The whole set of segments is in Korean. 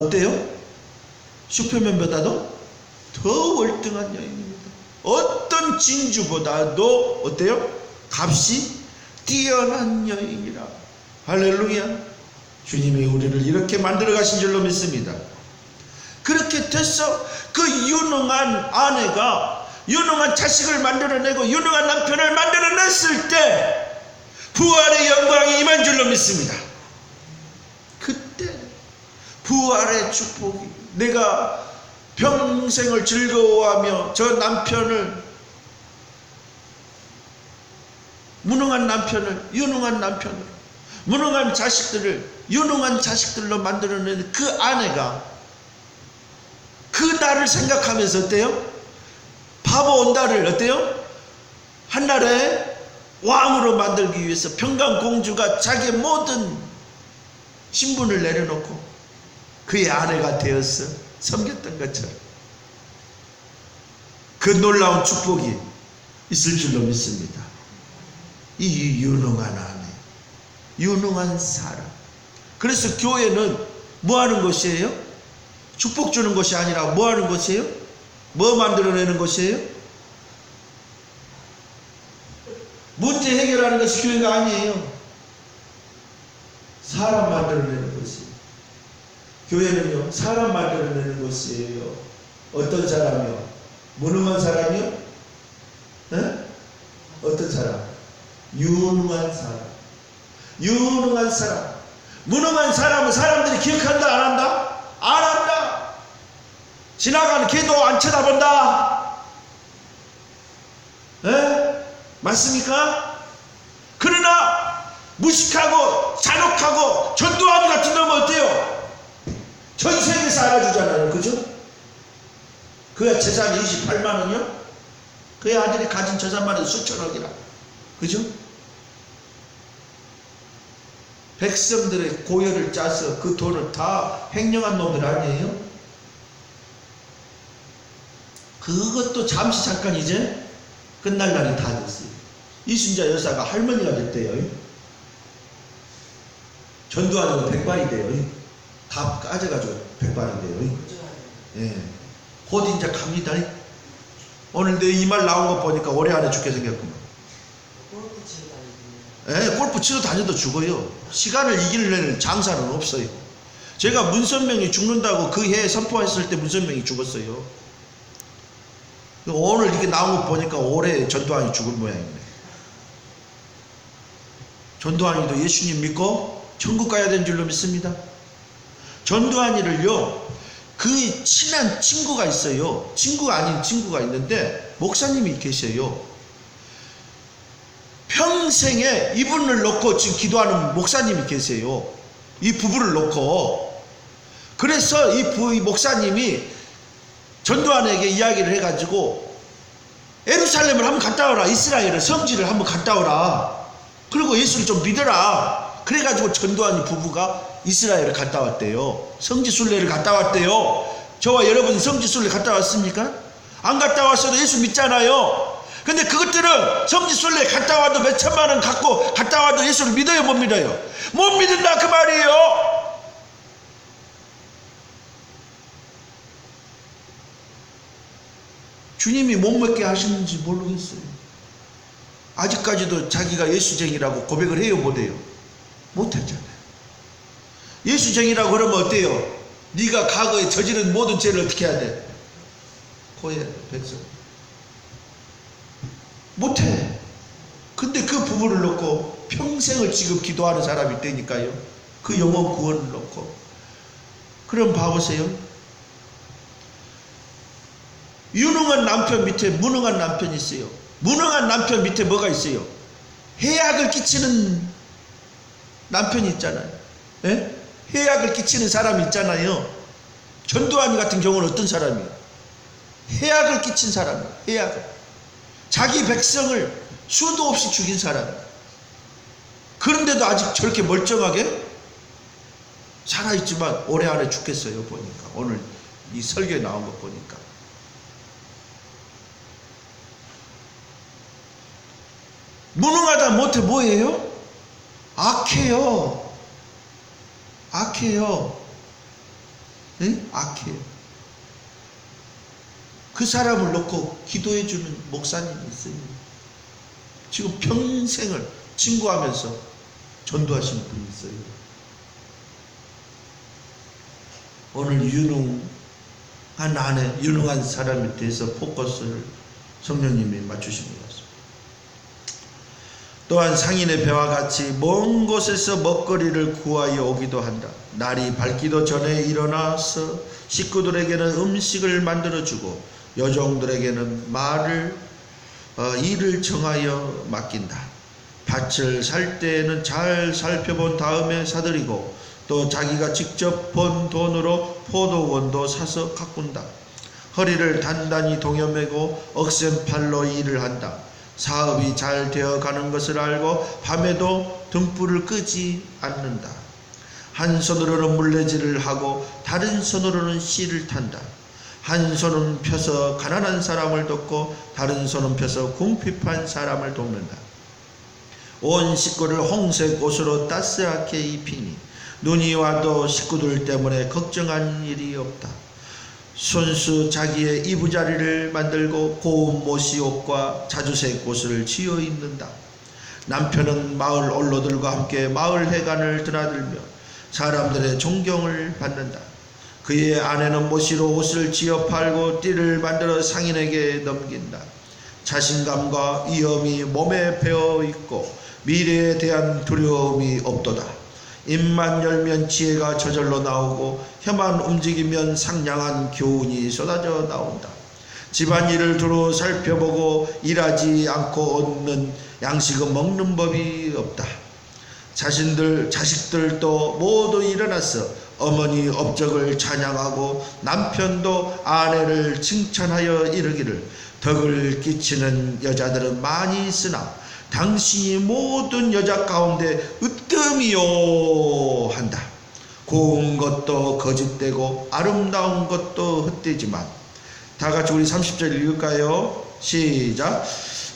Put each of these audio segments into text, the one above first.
어때요? 슈퍼맨보다도 더 월등한 여인입니다. 어떤 진주보다도 어때요? 값이 뛰어난 여인이라. 할렐루야. 주님이 우리를 이렇게 만들어 가신 줄로 믿습니다. 그렇게 돼서 그 유능한 아내가 유능한 자식을 만들어내고 유능한 남편을 만들어냈을 때 부활의 영광이 임한 줄로 믿습니다. 그때 부활의 축복이 내가 평생을 즐거워하며 저 남편을 무능한 남편을 유능한 남편을 무능한 자식들을 유능한 자식들로 만들어낸 그 아내가 그 나를 생각하면서 어때요? 바보 온다를 어때요? 한나라의 왕으로 만들기 위해서 평강공주가 자기의 모든 신분을 내려놓고 그의 아내가 되어서 섬겼던 것처럼 그 놀라운 축복이 있을 줄로 믿습니다. 이 유능한 아내, 유능한 사람. 그래서 교회는 뭐 하는 것이에요? 축복 주는 것이 아니라 뭐 하는 것이에요? 뭐 만들어내는 것이에요? 문제 해결하는 것이 교회가 아니에요. 사람 만들어내는. 교회는요, 사람 만들어내는 것이에요. 어떤 사람이요? 무능한 사람이요? 네? 어떤 사람? 유능한 사람. 유능한 사람. 무능한 사람은 사람들이 기억한다, 안 한다? 안 한다. 지나가는 개도 안 쳐다본다. 예? 맞습니까? 그러나 무식하고 잔혹하고 전두환 같은 놈은 어때요? 전 세계에서 알아주잖아요. 그죠? 그의 재산이 28만 원이요? 그의 아들이 가진 재산만 해도 수천억이라. 그죠? 백성들의 고열을 짜서 그 돈을 다 횡령한 놈들 아니에요? 그것도 잠시 잠깐 이제 끝날 날이 다 됐어요. 이순자 여사가 할머니가 됐대요. 전두환이가 백발이 돼요. 다 까져가지고 백발이 돼요. 예. 곧 이제 갑니다. 오늘 내 이 말 나온 거 보니까 올해 안에 죽게 생겼구만. 예, 골프 치러 다녀도 죽어요. 시간을 이기려는 장사는 없어요. 제가 문선명이 죽는다고 그 해에 선포했을 때 문선명이 죽었어요. 오늘 이게 나온 거 보니까 올해 전두환이 죽을 모양이네. 전두환이도 예수님 믿고 천국 가야 되는 줄로 믿습니다. 전두환이를요, 그 친한 친구가 있어요. 친구가 아닌 친구가 있는데, 목사님이 계셔요. 평생에 이분을 놓고 지금 기도하는 목사님이 계세요. 이 부부를 놓고. 그래서 이, 부, 이 목사님이 전두환에게 이야기를 해가지고 에루살렘을 한번 갔다 오라. 이스라엘을 성지를 한번 갔다 오라. 그리고 예수를 좀 믿어라. 그래가지고 전두환이 부부가 이스라엘을 갔다 왔대요. 성지 순례를 갔다 왔대요. 저와 여러분 성지 순례 갔다 왔습니까? 안 갔다 왔어도 예수 믿잖아요. 근데 그것들은 성지 순례 갔다 와도 몇 천만 원 갖고 갔다 와도 예수를 믿어요, 못 믿어요? 못 믿는다 그 말이에요. 주님이 못 먹게 하시는지 모르겠어요. 아직까지도 자기가 예수쟁이라고 고백을 해요, 못해요? 못했잖아요. 예수쟁이라고 그러면 어때요? 네가 과거에 저지른 모든 죄를 어떻게 해야 돼? 고해, 백성. 못해. 근데 그 부부를 놓고 평생을 지금 기도하는 사람이 있다니까요. 그 영혼 구원을 놓고. 그럼 봐보세요. 유능한 남편 밑에 무능한 남편이 있어요. 무능한 남편 밑에 뭐가 있어요? 해악을 끼치는 남편이 있잖아요. 예? 해악을 끼치는 사람이 있잖아요. 전두환이 같은 경우는 어떤 사람이에요? 해악을 끼친 사람이에요. 해악을. 자기 백성을 수도 없이 죽인 사람. 그런데도 아직 저렇게 멀쩡하게 살아있지만 올해 안에 죽겠어요. 보니까. 오늘 이 설교에 나온 거 보니까. 무능하다 못해 뭐예요? 악해요. 악해요. 예? 악해요. 그 사람을 놓고 기도해주는 목사님이 있어요. 지금 평생을 친구하면서 전도하시는 분이 있어요. 오늘 유능한 아내, 유능한 사람에 대해서 포커스를 성령님이 맞추신 것 같습니다. 또한 상인의 배와 같이 먼 곳에서 먹거리를 구하여 오기도 한다. 날이 밝기도 전에 일어나서 식구들에게는 음식을 만들어 주고 여종들에게는 말을 어, 일을 정하여 맡긴다. 밭을 살 때에는 잘 살펴본 다음에 사들이고 또 자기가 직접 본 돈으로 포도원도 사서 가꾼다. 허리를 단단히 동여매고 억센 팔로 일을 한다. 사업이 잘 되어 가는 것을 알고 밤에도 등불을 끄지 않는다. 한 손으로는 물레질을 하고 다른 손으로는 씨를 탄다. 한 손은 펴서 가난한 사람을 돕고 다른 손은 펴서 궁핍한 사람을 돕는다. 온 식구를 홍색 옷으로 따스하게 입히니 눈이 와도 식구들 때문에 걱정한 일이 없다. 손수 자기의 이부자리를 만들고 고운 모시 옷과 자주색 옷을 지어 입는다. 남편은 마을 언로들과 함께 마을 회관을 드나들며 사람들의 존경을 받는다. 그의 아내는 모시로 옷을 지어 팔고 띠를 만들어 상인에게 넘긴다. 자신감과 위험이 몸에 배어 있고 미래에 대한 두려움이 없도다. 입만 열면 지혜가 저절로 나오고 혀만 움직이면 상냥한 교훈이 쏟아져 나온다. 집안일을 두루 살펴보고 일하지 않고 얻는 양식은 먹는 법이 없다. 자신들 자식들도 모두 일어나서 어머니 업적을 찬양하고 남편도 아내를 칭찬하여 이르기를 덕을 끼치는 여자들은 많이 있으나 당신이 모든 여자 가운데 으뜸이요 한다. 고운 것도 거짓되고 아름다운 것도 헛되지만 다 같이 우리 30절 읽을까요? 시작.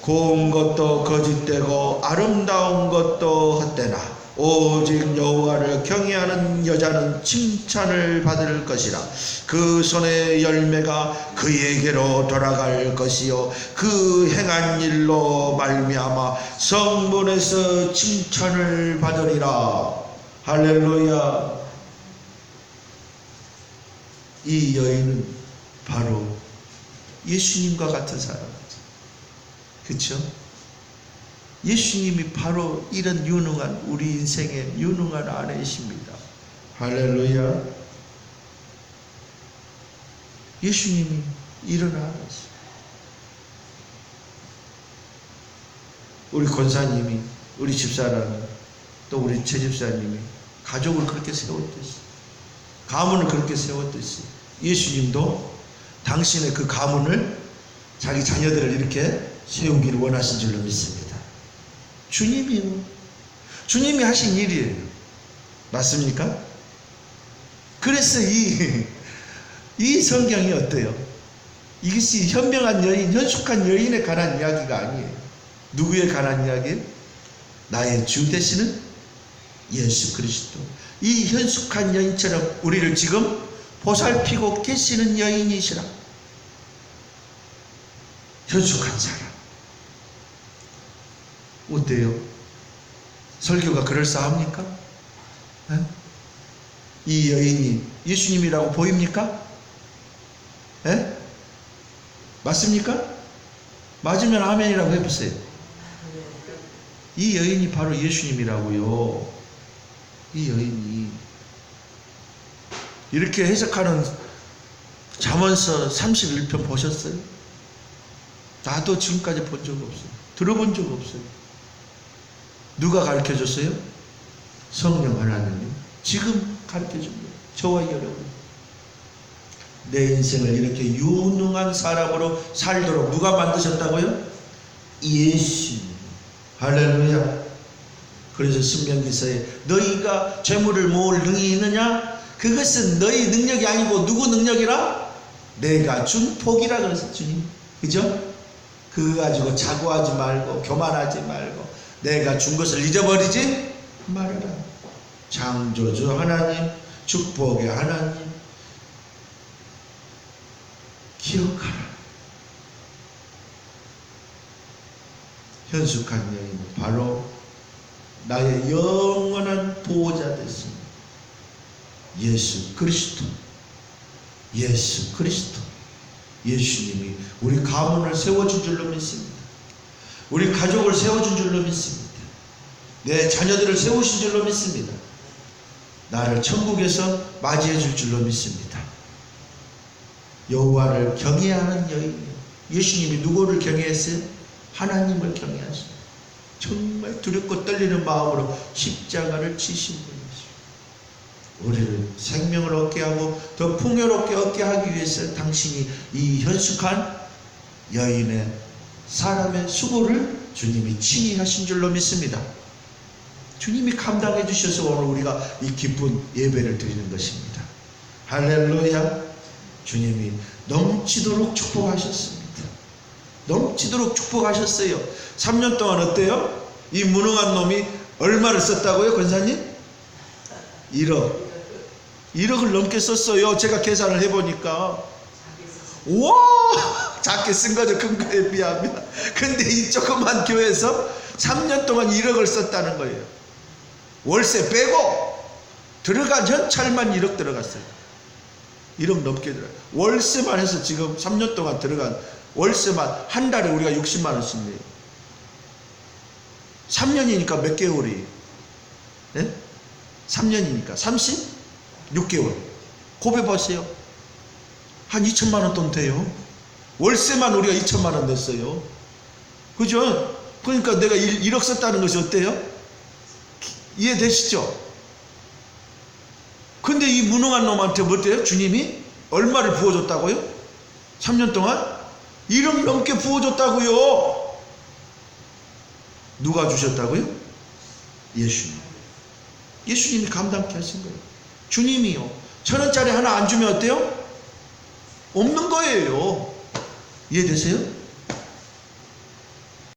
고운 것도 거짓되고 아름다운 것도 헛되나 오직 여호와를 경외하는 여자는 칭찬을 받을 것이라. 그 손의 열매가 그에게로 돌아갈 것이요. 그 행한 일로 말미암아 성문에서 칭찬을 받으리라. 할렐루야. 이 여인은 바로 예수님과 같은 사람이죠 그렇죠? 예수님이 바로 이런 유능한 우리 인생의 유능한 아내이십니다. 할렐루야. 예수님이 일어나셨어요. 우리 권사님이, 우리 집사람이, 또 우리 최 집사님이 가족을 그렇게 세웠듯이, 가문을 그렇게 세웠듯이, 예수님도 당신의 그 가문을 자기 자녀들을 이렇게 세우기를 원하신 줄로 믿습니다. 주님이요. 주님이 하신 일이에요. 맞습니까? 그래서 이, 이 성경이 어때요? 이것이 현명한 여인, 현숙한 여인에 관한 이야기가 아니에요. 누구에 관한 이야기예요? 나의 주 되시는 예수 그리스도. 이 현숙한 여인처럼 우리를 지금 보살피고 계시는 여인이시라. 현숙한 사람. 어때요? 설교가 그럴싸합니까? 에? 이 여인이 예수님이라고 보입니까? 에? 맞습니까? 맞으면 아멘이라고 해보세요. 이 여인이 바로 예수님이라고요. 이 여인이 이렇게 해석하는 잠언서 31편 보셨어요? 나도 지금까지 본 적 없어요. 들어본 적 없어요. 누가 가르쳐 줬어요? 성령 하나님이 지금 가르쳐 준 거예요. 저와 여러분. 내 인생을 이렇게 유능한 사람으로 살도록 누가 만드셨다고요? 예수. 할렐루야. 그래서 신명기서에 너희가 재물을 모을 능이 있느냐? 그것은 너희 능력이 아니고 누구 능력이라? 내가 준 복이라 그랬어 주님. 그죠? 그거 가지고 자고하지 말고 교만하지 말고 내가 준 것을 잊어버리지 말아라. 창조주 하나님, 축복의 하나님, 기억하라. 현숙한 여인은 바로 나의 영원한 보호자 됐습니다. 예수 그리스도. 예수 그리스도. 예수님이 우리 가문을 세워준 줄로 믿습니다. 우리 가족을 세워준 줄로 믿습니다. 내 자녀들을 세우신 줄로 믿습니다. 나를 천국에서 맞이해 줄 줄로 믿습니다. 여호와를 경외하는 여인이요. 예수님이 누구를 경외했어요? 하나님을 경외하십니다. 정말 두렵고 떨리는 마음으로 십자가를 지신 분이죠. 우리를 생명을 얻게 하고 더 풍요롭게 얻게 하기 위해서 당신이 이 현숙한 여인의 사람의 수고를 주님이 친히 하신 줄로 믿습니다. 주님이 감당해 주셔서 오늘 우리가 이 기쁜 예배를 드리는 것입니다. 할렐루야. 주님이 넘치도록 축복하셨습니다. 넘치도록 축복하셨어요. 3년 동안 어때요? 이 무능한 놈이 얼마를 썼다고요, 권사님? 1억. 1억을 넘게 썼어요. 제가 계산을 해보니까. 와! 작게 쓴 거죠. 큰 거에 비하면. 근데 이 조그만 교회에서 3년 동안 1억을 썼다는 거예요. 월세 빼고 들어간 현찰만 1억 들어갔어요. 1억 넘게 들어요. 월세만 해서 지금 3년 동안 들어간 월세만 한 달에 우리가 60만 원씩 내요. 3년이니까 몇 개월이? 네? 3년이니까 36개월. 고백하세요. 한 2천만 원 돈 돼요. 월세만 우리가 2천만 원 냈어요. 그죠? 그러니까 내가 1, 억 썼다는 것이 어때요? 이해되시죠? 근데 이 무능한 놈한테 뭐 어때요? 주님이 얼마를 부어줬다고요? 3년 동안? 1억 넘게 부어줬다고요. 누가 주셨다고요? 예수님. 예수님이 감당케 하신 거예요. 주님이요. 천 원짜리 하나 안 주면 어때요? 없는 거예요. 이해되세요?